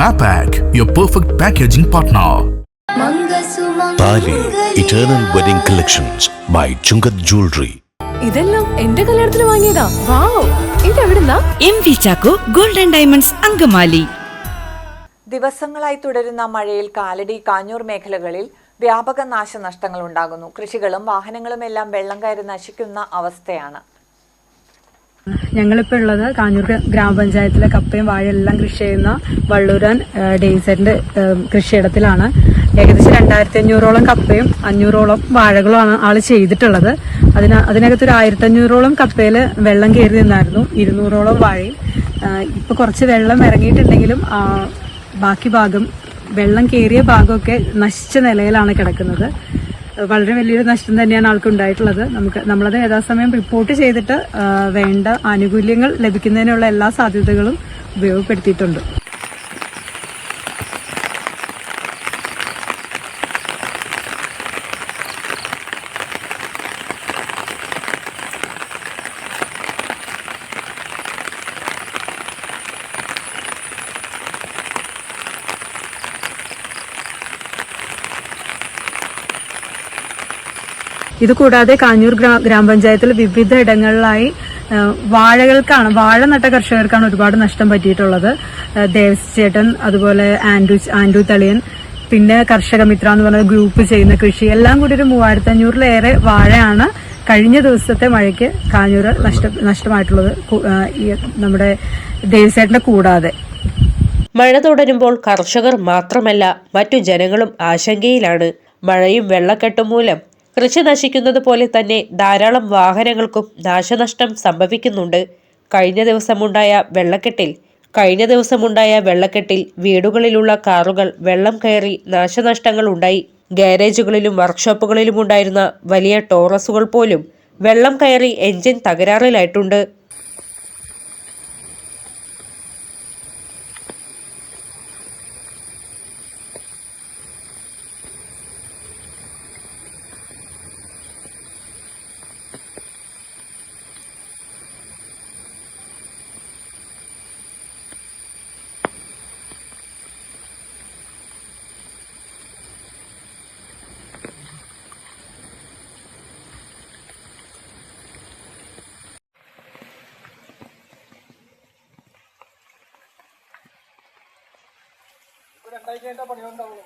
Mapac, your perfect packaging partner. Thali eternal wedding collections by Chungath jewellery ഇതെല്ലാം എന്റെ കല്യാണത്തിന് വാങ്ങിയതാ. Wow. ഇതെവിടുന്നാ? M V Chacko golden diamonds Angamaly. ദിവസങ്ങളായി തുടരുന്ന മഴയിൽ കാലടി കാഞ്ഞൂർ മേഖലകളിൽ വ്യാപക നാശനഷ്ടങ്ങൾ ഉണ്ടാകുന്നു കൃഷികളും വാഹനങ്ങളുമെല്ലാം വെള്ളം കയറി നശിക്കുന്ന അവസ്ഥയാണ്. ഞങ്ങളിപ്പോൾ ഉള്ളത് കാഞ്ഞൂർ ഗ്രാമപഞ്ചായത്തിലെ കപ്പയും വാഴയും എല്ലാം കൃഷി ചെയ്യുന്ന വള്ളൂരാൻ ഡെയ്സറിന്റെ കൃഷിയിടത്തിലാണ്. ഏകദേശം രണ്ടായിരത്തി അഞ്ഞൂറോളം കപ്പയും അഞ്ഞൂറോളം വാഴകളുമാണ് ആൾ ചെയ്തിട്ടുള്ളത്. അതിന അതിനകത്ത് ഒരു ആയിരത്തി അഞ്ഞൂറോളം കപ്പയിൽ വെള്ളം കയറി നിന്നായിരുന്നു. ഇരുന്നൂറോളം വാഴയും. ഇപ്പൊ കുറച്ച് വെള്ളം ഇറങ്ങിയിട്ടുണ്ടെങ്കിലും ബാക്കി ഭാഗം വെള്ളം കയറിയ ഭാഗമൊക്കെ നശിച്ച നിലയിലാണ് കിടക്കുന്നത്. വളരെ വലിയൊരു നഷ്ടം തന്നെയാണ് ആൾക്ക് ഉണ്ടായിട്ടുള്ളത് നമുക്ക് നമ്മളത് യഥാസമയം റിപ്പോർട്ട് ചെയ്തിട്ട് വേണ്ട ആനുകൂല്യങ്ങൾ ലഭിക്കുന്നതിനുള്ള എല്ലാ സാധ്യതകളും ഉപയോഗപ്പെടുത്തിയിട്ടുണ്ട്. ഇത് കൂടാതെ കാഞ്ഞൂർ ഗ്രാ- ഗ്രാമപഞ്ചായത്തിൽ വിവിധ ഇടങ്ങളിലായി വാഴകൾക്കാണ് വാഴ നട്ട കർഷകർക്കാണ് ഒരുപാട് നഷ്ടം പറ്റിയിട്ടുള്ളത്. ആ, ദേവസ് ചേട്ടൻ അതുപോലെ ആൻഡു ആൻഡു തളിയൻ പിന്നെ കർഷക മിത്ര എന്ന് പറഞ്ഞ ഗ്രൂപ്പ് ചെയ്യുന്ന കൃഷി എല്ലാം കൂടി ഒരു മൂവായിരത്തി അഞ്ഞൂറിലേറെ വാഴയാണ് കഴിഞ്ഞ ദിവസത്തെ മഴയ്ക്ക് കാഞ്ഞൂർ നഷ്ട നഷ്ടമായിട്ടുള്ളത് നമ്മുടെ ദേവസേട്ടനെ കൂടാതെ. മഴ തുടരുമ്പോൾ കർഷകർ മാത്രമല്ല മറ്റു ജനങ്ങളും ആശങ്കയിലാണ്. മഴയും വെള്ളക്കെട്ടും മൂലം കൃഷി നശിക്കുന്നത് പോലെ തന്നെ ധാരാളം വാഹനങ്ങൾക്കും നാശനഷ്ടം സംഭവിക്കുന്നുണ്ട്. കഴിഞ്ഞ ദിവസമുണ്ടായ വെള്ളക്കെട്ടിൽ കഴിഞ്ഞ ദിവസമുണ്ടായ വെള്ളക്കെട്ടിൽ വീടുകളിലുള്ള കാറുകൾ വെള്ളം കയറി നാശനഷ്ടങ്ങൾ ഉണ്ടായി. ഗാരേജുകളിലും വർക്ക്ഷോപ്പുകളിലും ഉണ്ടായിരുന്ന വലിയ ടോറസുകൾ പോലും വെള്ളം കയറി എഞ്ചിൻ തകരാറിലായിട്ടുണ്ട്. രണ്ടാഴ്ച കഴിഞ്ഞാൽ പണിയുണ്ടാവുള്ളൂ.